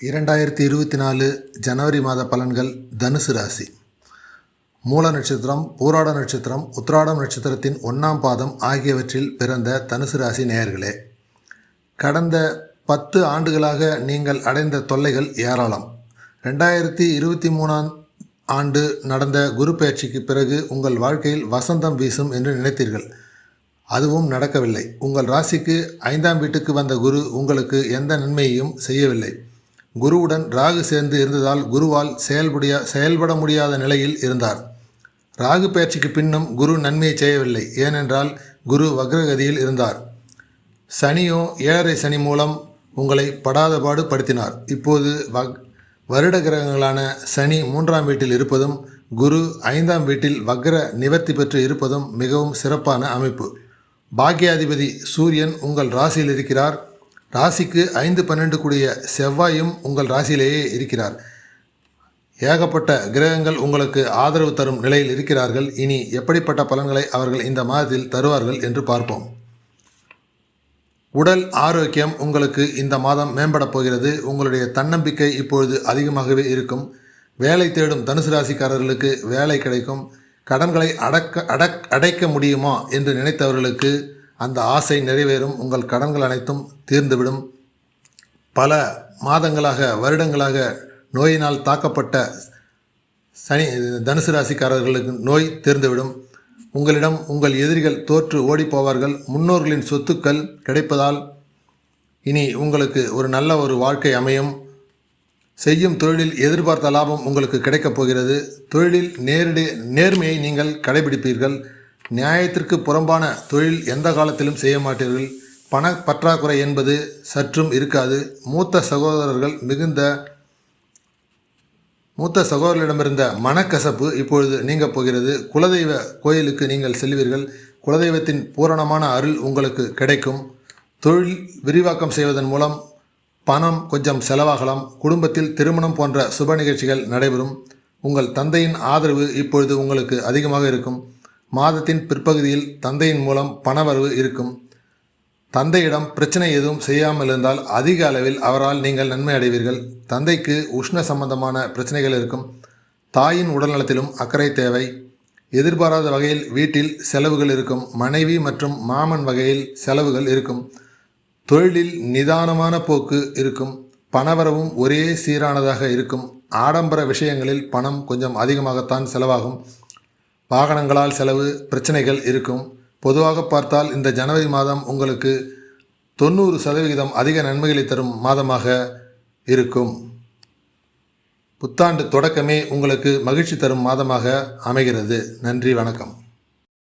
இரண்டாயிரத்தி இருபத்தி நாலு ஜனவரி மாத பலன்கள் தனுசு ராசி. மூல நட்சத்திரம் பூராட நட்சத்திரம் உத்ராடம் நட்சத்திரத்தின் ஒன்றாம் பாதம் ஆகியவற்றில் பிறந்த தனுசு ராசி நேயர்களே கடந்த பத்து ஆண்டுகளாக நீங்கள் அடைந்த தொல்லைகள் ஏராளம். ரெண்டாயிரத்தி இருபத்தி மூணாம் ஆண்டு நடந்த குரு பயிற்சிக்கு பிறகு உங்கள் வாழ்க்கையில் வசந்தம் வீசும் என்று நினைத்தீர்கள். அதுவும் நடக்கவில்லை. உங்கள் ராசிக்கு ஐந்தாம் வீட்டுக்கு வந்த குரு உங்களுக்கு எந்த நன்மையையும் செய்யவில்லை. குருவுடன் ராகு சேர்ந்து இருந்ததால் குருவால் செயல்படிய செயல்பட முடியாத நிலையில் இருந்தார். ராகு பயிற்சிக்கு பின்னும் குரு நன்மையை செய்யவில்லை. ஏனென்றால் குரு வக்ரகதியில் இருந்தார். சனியோ ஏழரை சனி மூலம் உங்களை படாதபாடு படுத்தினார். இப்போது வக் வருட கிரகங்களான சனி மூன்றாம் வீட்டில் இருப்பதும் குரு ஐந்தாம் வீட்டில் வக்ர நிவர்த்தி பெற்று இருப்பதும் மிகவும் சிறப்பான அமைப்பு. பாக்கியாதிபதி சூரியன் உங்கள் ராசியில் இருக்கிறார். ராசிக்கு ஐந்து பன்னெண்டு கூடிய செவ்வாயும் உங்கள் ராசியிலேயே இருக்கிறார். ஏகப்பட்ட கிரகங்கள் உங்களுக்கு ஆதரவு தரும் நிலையில் இருக்கிறார்கள். இனி எப்படிப்பட்ட பலன்களை அவர்கள் இந்த மாதத்தில் தருவார்கள் என்று பார்ப்போம். உடல் ஆரோக்கியம் உங்களுக்கு இந்த மாதம் மேம்படப் போகிறது. உங்களுடைய தன்னம்பிக்கை இப்பொழுது அதிகமாகவே இருக்கும். வேலை தேடும் தனுசு ராசிக்காரர்களுக்கு வேலை கிடைக்கும். கடன்களை அடக்க அடக் அடைக்க முடியுமா என்று நினைத்தவர்களுக்கு அந்த ஆசை நிறைவேறும் உங்கள் கடன்கள் அனைத்தும் தீர்ந்துவிடும். பல மாதங்களாக வருடங்களாக நோயினால் தாக்கப்பட்ட சனி தனுசு ராசிக்காரர்களுக்கு நோய் தீர்ந்துவிடும். உங்களிடம் உங்கள் எதிரிகள் தோற்று ஓடிப்போவார்கள். முன்னோர்களின் சொத்துக்கள் கிடைப்பதால் இனி உங்களுக்கு ஒரு நல்ல ஒரு வாழ்க்கை அமையும். செய்யும் தொழிலில் எதிர்பார்த்த லாபம் உங்களுக்கு கிடைக்கப் போகிறது. தொழிலில் நேரடி நேர்மையை நீங்கள் கடைபிடிப்பீர்கள். நியாயத்திற்கு புறம்பான தொழில் எந்த காலத்திலும் செய்ய மாட்டீர்கள். பண பற்றாக்குறை என்பது சற்றும் இருக்காது. மூத்த சகோதரர்கள் மிகுந்த மூத்த சகோதரர்களிடமிருந்த மனக்கசப்பு இப்பொழுது நீங்கப் போகிறது. குலதெய்வ கோயிலுக்கு நீங்கள் செல்வீர்கள். குலதெய்வத்தின் பூரணமான அருள் உங்களுக்கு கிடைக்கும். தொழில் விரிவாக்கம் செய்வதன் மூலம் பணம் கொஞ்சம் செலவாகலாம். குடும்பத்தில் திருமணம் போன்ற சுப நிகழ்ச்சிகள் நடைபெறும். உங்கள் தந்தையின் ஆதரவு இப்பொழுது உங்களுக்கு அதிகமாக இருக்கும். மாதத்தின் பிற்பகுதியில் தந்தையின் மூலம் பணவரவு இருக்கும். தந்தையிடம் பிரச்சனை எதுவும் செய்யாமல் இருந்தால் அதிக அளவில் அவரால் நீங்கள் நன்மை அடைவீர்கள். தந்தைக்கு உஷ்ண சம்பந்தமான பிரச்சனைகள் இருக்கும். தாயின் உடல்நலத்திலும் அக்கறை தேவை. எதிர்பாராத வகையில் வீட்டில் செலவுகள் இருக்கும். மனைவி மற்றும் மாமன் வகையில் செலவுகள் இருக்கும். தொழிலில் நிதானமான போக்கு இருக்கும். பணவரவும் ஒரே சீரானதாக இருக்கும். ஆடம்பர விஷயங்களில் பணம் கொஞ்சம் அதிகமாகத்தான் செலவாகும். வாகனங்களால் செலவு பிரச்சனைகள் இருக்கும். பொதுவாக பார்த்தால் இந்த ஜனவரி மாதம் உங்களுக்கு தொண்ணூறு சதவிகிதம் அதிக நன்மைகளை தரும் மாதமாக இருக்கும். புத்தாண்டு தொடக்கமே உங்களுக்கு மகிழ்ச்சி தரும் மாதமாக அமைகிறது. நன்றி வணக்கம்.